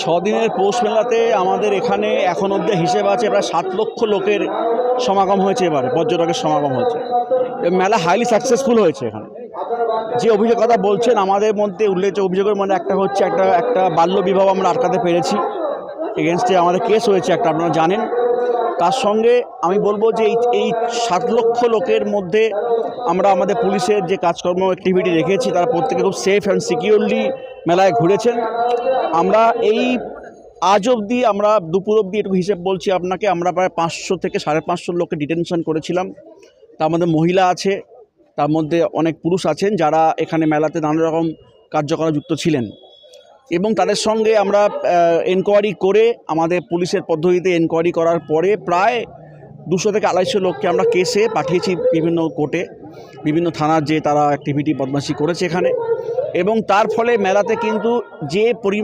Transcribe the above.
ছ দিনের পৌষ মেলাতে আমাদের এখানে এখন অব্দি হিসেব আছে প্রায় সাত লক্ষ লোকের সমাগম হয়েছে এবারে, পর্যটকের সমাগম হয়েছে। মেলা হাইলি সাকসেসফুল হয়েছে এখানে। যে অভিযোগ কথা বলছেন, আমাদের মধ্যে উল্লেখ অভিযোগের মধ্যে একটা হচ্ছে একটা একটা বাল্য বিবাহ আমরা আটকাতে পেরেছি। এগেনস্টে আমাদের কেস হয়েছে একটা, আপনারা জানেন। তার সঙ্গে আমি বলব যে এই এই সাত লক্ষ লোকের মধ্যে আমরা আমাদের পুলিশের যে কাজকর্ম অ্যাক্টিভিটি রেখেছি তারা প্রত্যেকে খুব সেফ অ্যান্ড সিকিউরলি মেলায় ঘুরেছেন। আমরা এই আজ অবধি আমরা দুপুর অবধি একটু হিসেব বলছি আপনাকে। আমরা প্রায় পাঁচশো থেকে সাড়ে পাঁচশো লোককে ডিটেনশন করেছিলাম। তার মধ্যে মহিলা আছে, তার মধ্যে অনেক পুরুষ আছেন যারা এখানে মেলাতে নানা রকম কার্যকলাপ যুক্ত ছিলেন। এবং তাদের সঙ্গে আমরা এনকোয়ারি করে আমাদের পুলিশের পদ্ধতিতে এনকোয়ারি করার পরে প্রায় দুশো থেকে আড়াইশো লোককে আমরা কেসে পাঠিয়েছি বিভিন্ন কোর্টে, বিভিন্ন থানার যে তারা অ্যাক্টিভিটি বদমাশি করেছে এখানে। এবং তার ফলে মেলাতে কিন্তু যে পরিমাণ